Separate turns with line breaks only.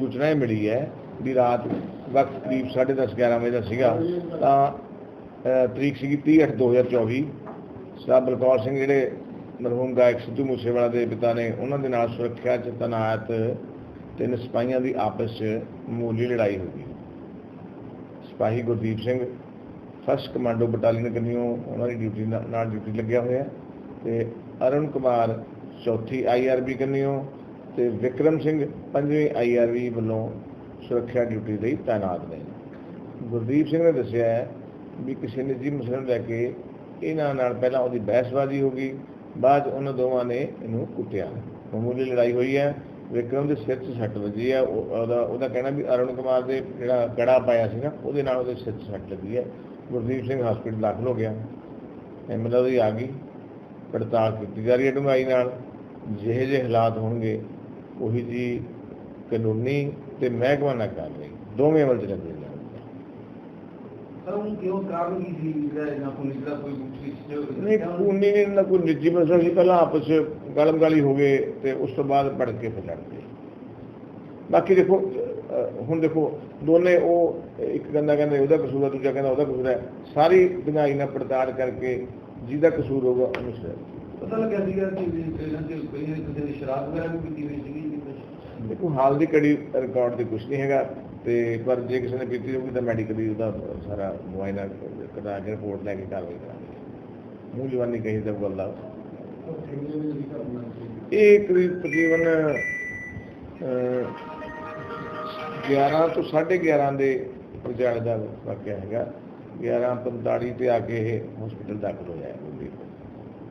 ਸੂਚਨਾ ਇਹ ਮਿਲੀ ਹੈ ਵੀ ਰਾਤ ਵਕਤ ਕਰੀਬ 10:30 11 ਵਜੇ ਦਾ ਸੀਗਾ, ਤਾਂ ਤਰੀਕ ਸੀਗੀ 30 2024 ਸਾਹਿਬ ਬਲਕੌਰ ਸਿੰਘ ਜਿਹੜੇ ਮਰਹੂਮ ਗਾਇਕ ਸਿੱਧੂ ਮੂਸੇਵਾਲਾ ਦੇ ਪਿਤਾ ਨੇ, ਉਹਨਾਂ ਦੇ ਨਾਲ ਸੁਰੱਖਿਆ ਚ ਤੈਨਾਤ ਤਿੰਨ ਸਿਪਾਹੀਆਂ ਦੀ ਆਪਸ ਚ ਮੂਲੀ ਲੜਾਈ ਹੋ ਗਈ। ਸਿਪਾਹੀ Gurdeep Singh, first commando battalion ਕੰਨਿਓ, ਉਹਨਾਂ ਦੀ ਡਿਊਟੀ ਨਾਲ ਡਿਊਟੀ ਲੱਗਿਆ ਹੋਇਆ ਤੇ ਅਰੁਣ ਕੁਮਾਰ ਚੌਥੀ ਆਈਆਰਬੀ ਕੰਨਿਓ ਤੇ ਵਿਕਰਮ ਸਿੰਘ ਪੰਜਵੀਂ ਆਈਆਰਬੀ ਵੱਲੋਂ ਸੁਰੱਖਿਆ ਡਿਊਟੀ ਲਈ ਤਾਇਨਾਤ ਨੇ। ਗੁਰਦੀਪ ਸਿੰਘ ਨੇ ਦੱਸਿਆ ਹੈ ਵੀ ਕਿਸੇ ਨਿੱਜੀ ਮਸਲੇ ਨੂੰ ਲੈ ਕੇ ਇਹਨਾਂ ਨਾਲ ਪਹਿਲਾਂ ਉਹਦੀ ਬਹਿਸਬਾਜ਼ੀ ਹੋ ਗਈ, ਬਾਅਦ 'ਚ ਉਹਨਾਂ ਦੋਵਾਂ ਨੇ ਇਹਨੂੰ ਕੁੱਟਿਆ। ਮਾਮੂਲੀ ਲੜਾਈ ਹੋਈ ਹੈ, ਵਿਕਰਮ ਦੇ ਸਿਰ 'ਚ ਸੱਟ ਵੱਜੀ ਹੈ, ਉਹ- ਉਹਦਾ ਉਹਦਾ ਕਹਿਣਾ ਵੀ ਅਰੁਣ ਕੁਮਾਰ ਦੇ ਜਿਹੜਾ ਕੜਾ ਪਾਇਆ ਸੀ ਨਾ, ਉਹਦੇ ਨਾਲ ਉਹਦੇ ਸਿਰ 'ਚ ਸੱਟ ਲੱਗੀ ਹੈ। ਗੁਰਦੀਪ ਸਿੰਘ ਹਸਪੀਟਲ ਦਾਖਲ ਹੋ ਗਿਆ। ਐਮਐਲਏ ਉਹਦੀ ਆ ਗਈ। ਪੜਤਾਲ ਕੀਤੀ ਜਾ ਰਹੀ ਹੈ ਡੂੰਘਾਈ ਨਾਲ। ਜਿਹੇ ਜਿਹੇ ਹਾਲਾਤ ਹੋਣਗੇ ਉਹੀ ਜੀ ਕਾਨੂੰਨੀ ਤੇ ਮਹਿਕਮਾ ਨਾਲ ਕਾਰਵਾਈ ਦੋਵੇਂ ਅਮਲ 'ਚ ਲੱਗੇ
ਪੁੱਛ
ਨਹੀਂ ਕਾਨੂੰਨੀ ਨਹੀਂ ਨਾ ਕੋਈ ਨਿੱਜੀ ਮਸਲਾ ਸੀ। ਪਹਿਲਾਂ ਆਪਸ ਚ ਹੋ ਗਏ ਤੇ ਉਸ ਤੋਂ ਬਾਅਦ ਪੜ ਕੇ ਫਿਰ ਲੜ ਗਏ। ਬਾਕੀ ਦੇਖੋ ਹੁਣ ਦੇਖੋ ਦੋਨੇ ਉਹ ਇੱਕ ਕਹਿੰਦਾ ਕਹਿੰਦੇ ਉਹਦਾ ਕਸੂਰ ਹੈ ਦੂਜਾ ਕਹਿੰਦਾ ਉਹਦਾ ਕਸੂਰ ਹੈ ਸਾਰੀ ਦਿਨਾਈ ਨਾਲ ਪੜਤਾਲ ਕਰਕੇ ਜਿਹਦਾ ਕਸੂਰ ਹੋਗਾ ਉਹਨੂੰ ਸਜ਼ਾ।
ਪਤਾ ਲੱਗਿਆ ਸੀਗਾ ਕਿ ਇਹਨਾਂ ਦੇ ਕੋਈ ਕਿਸੇ ਦੀ ਸ਼ਰਾਬ ਵਗੈਰਾ ਵੀ ਪੀਤੀ ਹੋਈ ਸੀਗੀ ਜੀ?
ਦੇਖੋ ਹਾਲ ਦੀ ਕੜੀ ਰਿਕਾਰਡ ਤੇ ਕੁਝ ਨਹੀਂ ਹੈਗਾ ਤੇ ਪਰ ਜੇ ਕਿਸੇ ਨੇ ਪੀਤੀ ਹੋਊਗੀ ਤਾਂ ਮੈਡੀਕਲੀ ਉਹਦਾ ਸਾਰਾ ਮੁਆਇਨਾ ਕਰਾ ਕੇ ਰਿਪੋਰਟ ਲੈ ਕੇ ਕਾਰਵਾਈ ਕਰਾਂਗੇ। ਮੂੰਹ ਜਵਾਨੀ ਕਹੀ ਤਾਂ ਗੱਲ ਦਾ ਇਹ ਕਰੀਬ ਤਕਰੀਬਨ ਅਹ, 11 ਤੋਂ 11:30 ਦੇ ਵਿਚਾਲੇ ਦਾ ਵਾਕਿਆ ਹੈਗਾ। 11:45 ਤੇ ਆ ਕੇ ਇਹ ਹਸਪੀਟਲ ਦਾਖਲ ਹੋਇਆ ਹੈ।